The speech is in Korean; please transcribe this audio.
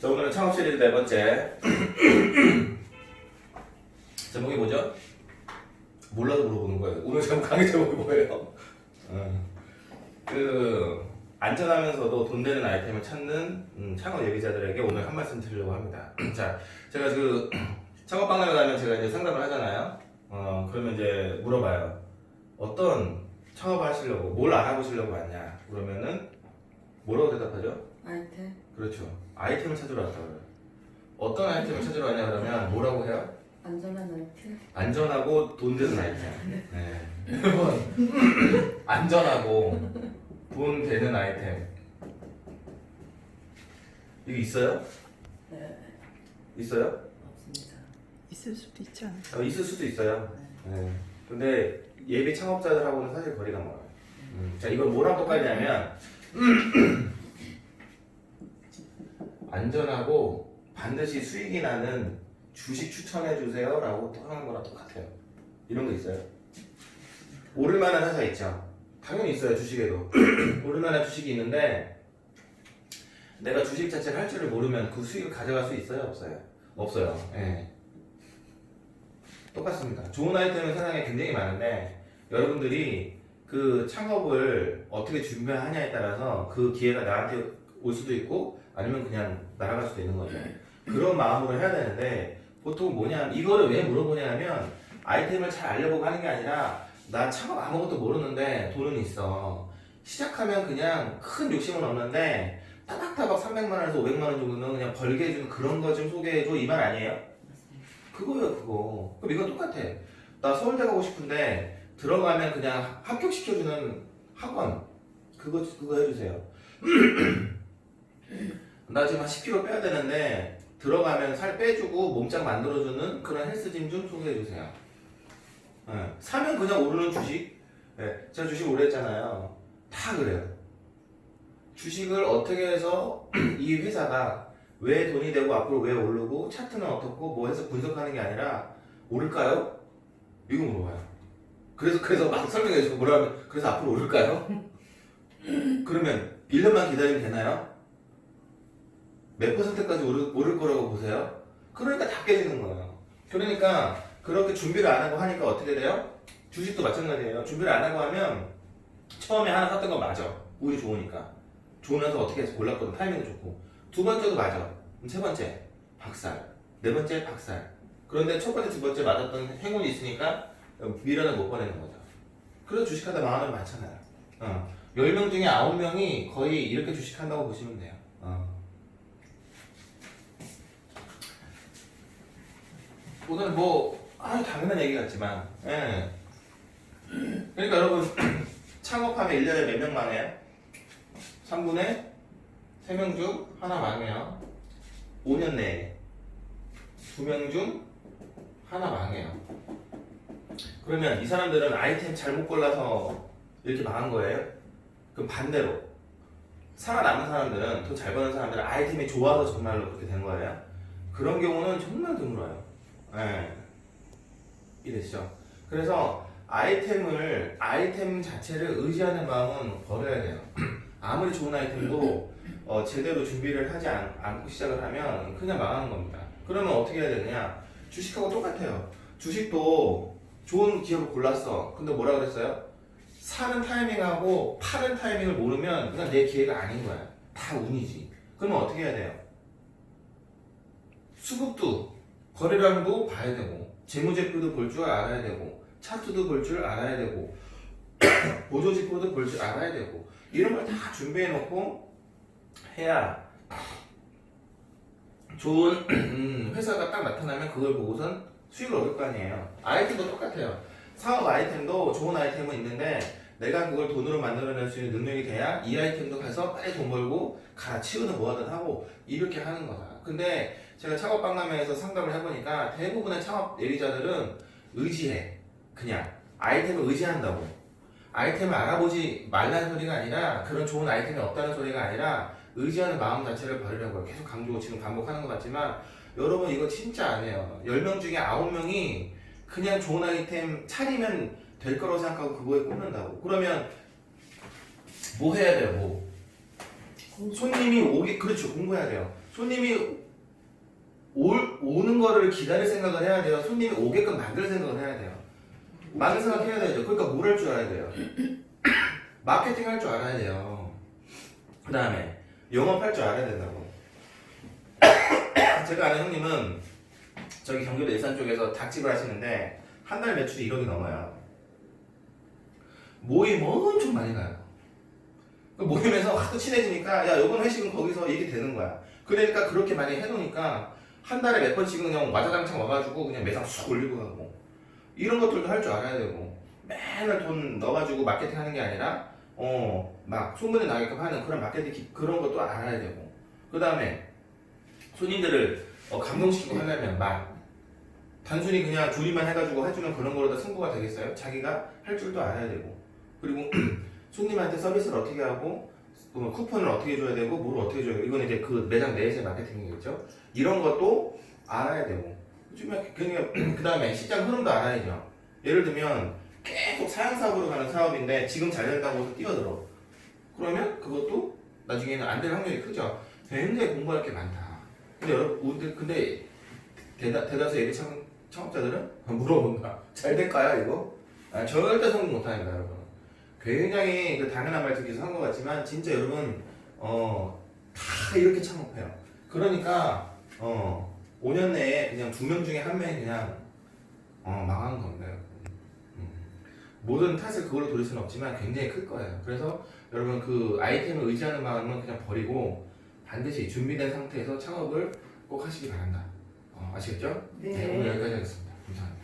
자, 오늘은 창업 시리즈 네 번째. 제목이 뭐죠? 몰라도 물어보는 거예요. 오늘 제목 강의 제목이 뭐예요? 음, 그 안전하면서도 돈 되는 아이템을 찾는 음, 창업 예비자들에게 오늘 한 말씀 드리려고 합니다. 자, 제가 그 창업 박람회 가면 제가 이제 상담을 하잖아요. 어, 그러면 이제 물어봐요. 어떤 창업을 하시려고, 뭘 알아보시려고 왔냐? 그러면은 뭐라고 대답하죠? 아이템 그렇죠. 아이템을 찾으러 왔다 그래요. 어떤 아이템을 찾으러 왔냐 그러면 뭐라고 해요? 안전한 아이템 안전하고 돈 되는 아이템. 네. 여러분 안전하고 돈 되는 아이템. 이거 있어요? 네 있어요? 없습니다. 있을 수도 있지 않아요? 어, 있을 수도 있어요. 네. 근데 예비 창업자들하고는 사실 거리가 멀어요. 음, 자, 이걸 뭐랑 똑같냐면 안전하고 반드시 수익이 나는 주식 추천해 주세요 라고 하는 거랑 똑같아요. 이런 거 있어요? 오를 만한 회사 있죠. 당연히 있어요. 주식에도 오를 만한 주식이 있는데 내가 주식 자체를 할 줄을 모르면 그 수익을 가져갈 수 있어요? 없어요? 없어요. 예. 똑같습니다. 좋은 아이템은 세상에 굉장히 많은데 여러분들이 그 창업을 어떻게 준비하냐에 따라서 그 기회가 나한테 올 수도 있고 아니면 그냥 날아갈 수도 있는 거죠. 그런 마음으로 해야 되는데 보통 뭐냐 이거를 왜 물어보냐면 아이템을 잘 알려보고 하는 게 아니라 나 창업 아무것도 모르는데 돈은 있어. 시작하면 그냥 큰 욕심은 없는데 따박따박 300만 원에서 500만 원 정도는 그냥 벌게 해주는 그런 거 좀 소개해줘 이 말 아니에요? 그거요 그거 그럼 이건 똑같아 나 서울대 가고 싶은데 들어가면 그냥 합격시켜주는 학원 그거 그거 해주세요 나 지금 한 10kg 빼야 되는데 들어가면 살 빼주고 몸짱 만들어주는 그런 헬스짐 좀 소개해주세요 예, 사면 그냥 오르는 주식 예, 제가 주식 오래 했잖아요 다 그래요 주식을 어떻게 해서 이 회사가 왜 돈이 되고 앞으로 왜 오르고 차트는 어떻고 뭐 해서 분석하는 게 아니라 오를까요? 이거 물어봐요. 그래서 그래서 막 설명해 주고 뭐라면 그래서 앞으로 오를까요? 그러면 1년만 기다리면 되나요? 몇 퍼센트까지 오를, 오를 거라고 보세요? 그러니까 다 깨지는 거예요. 그러니까 그렇게 준비를 안 하고 하니까 어떻게 돼요? 주식도 마찬가지예요. 준비를 안 하고 하면 처음에 하나 샀던 건 맞아. 운이 좋으니까. 좋으면서 어떻게 해서 골랐거든. 타이밍이 좋고. 두 번째도 맞아. 세 번째 박살, 네 번째 박살. 그런데 첫 번째, 두 번째 맞았던 행운이 있으니까 미련을 못 보내는 거죠. 그래서 주식하다 망하는 분 많잖아요. 어. 10명 중에 9명이 거의 이렇게 주식한다고 보시면 돼요. 어. 오늘 뭐 아주 당연한 얘기 같지만 예. 그러니까 여러분 창업하면 1년에 몇명 망해요? 3분의 3명 중 하나 망해요. 5년 내에 2명 중 하나 망해요. 그러면 이 사람들은 아이템 잘못 골라서 이렇게 망한 거예요? 그럼 반대로 살아남은 사람들은 더 잘 버는 사람들은 아이템이 좋아서 정말로 그렇게 된 거예요? 그런 경우는 정말 드물어요. 예. 이랬죠. 그래서 아이템을 아이템 자체를 의지하는 마음은 버려야 돼요. 아무리 좋은 아이템도 어, 제대로 준비를 하지 않, 않고 시작을 하면 그냥 망하는 겁니다. 그러면 어떻게 해야 되느냐? 주식하고 똑같아요. 주식도 좋은 기업을 골랐어. 근데 뭐라 그랬어요? 사는 타이밍하고 파는 타이밍을 모르면 그냥 내 기회가 아닌 거야. 다 운이지. 그러면 어떻게 해야 돼요? 수급도 거래량도 봐야 되고 재무제표도 볼 줄 알아야 되고 차트도 볼 줄 알아야 되고 보조지표도 볼 줄 알아야 되고 이런 걸 다 준비해 놓고 해야 좋은 음, 회사가 딱 나타나면 그걸 보고선 수익을 얻을 거 아니에요. 아이템도 똑같아요. 사업 아이템도 좋은 아이템은 있는데 내가 그걸 돈으로 만들어낼 수 있는 능력이 돼야 이 아이템도 가서 빨리 돈 벌고 갈아치우든 뭐하든 하고 이렇게 하는 거다. 근데 제가 창업 박람회에서 상담을 해보니까 대부분의 창업 예비자들은 의지해. 그냥 아이템을 의지한다고. 아이템을 알아보지 말라는 소리가 아니라 그런 좋은 아이템이 없다는 소리가 아니라 의지하는 마음 자체를 버리려고요. 계속 강조고 지금 반복하는 것 같지만 여러분 이거 진짜 아니에요. 10명 중에 9명이 그냥 좋은 아이템 차리면 될 거라고 생각하고 그거에 꽂는다고. 그러면 뭐 해야 돼요? 뭐? 손님이 오기 그렇죠 공부해야 돼요. 손님이 올, 오는 거를 기다릴 생각을 해야 돼요. 손님이 오게끔 만들 생각을 해야 돼요. 많은 생각 해야 되죠. 그러니까 뭘 할 줄 알아야 돼요. 마케팅 할 줄 알아야 돼요. 그 다음에 영업할 줄 알아야 된다고. 제가 아는 형님은 저기 경기도 일산 쪽에서 닭집을 하시는데 한 달 매출이 1억이 넘어요. 모임 엄청 많이 가요. 그 모임에서 하도 친해지니까 야 이번 회식은 거기서 얘기 되는 거야. 그러니까 그렇게 많이 해놓으니까 한 달에 몇 번씩은 그냥 와자장창 와가지고 그냥 매상 쑥 올리고 가고 이런 것들도 할 줄 알아야 되고 맨날 돈 넣어가지고 마케팅 하는 게 아니라 어 막 소문이 나게끔 하는 그런 마케팅 기- 그런 것도 알아야 되고 그 다음에 손님들을 어, 감동시키고 하려면 말 단순히 그냥 조리만 해가지고 해주는 그런 거로다 승부가 되겠어요? 자기가 할 줄도 알아야 되고 그리고 손님한테 서비스를 어떻게 하고 어, 쿠폰을 어떻게 줘야 되고 뭘 어떻게 줘야 되고 이건 이제 그 매장 내에서의 마케팅이겠죠. 이런 것도 알아야 되고 그 다음에 시장 흐름도 알아야죠. 예를 들면 계속 사양 사업으로 가는 사업인데 지금 잘 된다고 해서 뛰어들어. 그러면 그것도 나중에는 안 될 확률이 크죠. 굉장히 공부할 게 많다. 근데 여러분 근데 대다, 대다수 예비 창, 창업자들은 물어본다. 잘 될까요 이거? 아, 절대 성공 못하니까 여러분 굉장히 그 당연한 말 듣기서 한 것 같지만 진짜 여러분 어, 다 이렇게 창업해요. 그러니까 어, 5년 내에 그냥 두 명 중에 한 명이 그냥 어, 망한 겁니다. 여러분. 음. 모든 탓을 그걸로 돌릴 수는 없지만 굉장히 클 거예요. 그래서 여러분 그 아이템을 의지하는 마음은 그냥 버리고 반드시 준비된 상태에서 창업을 꼭 하시기 바란다. 어, 아시겠죠? 네. 네, 오늘 여기까지 하겠습니다. 감사합니다.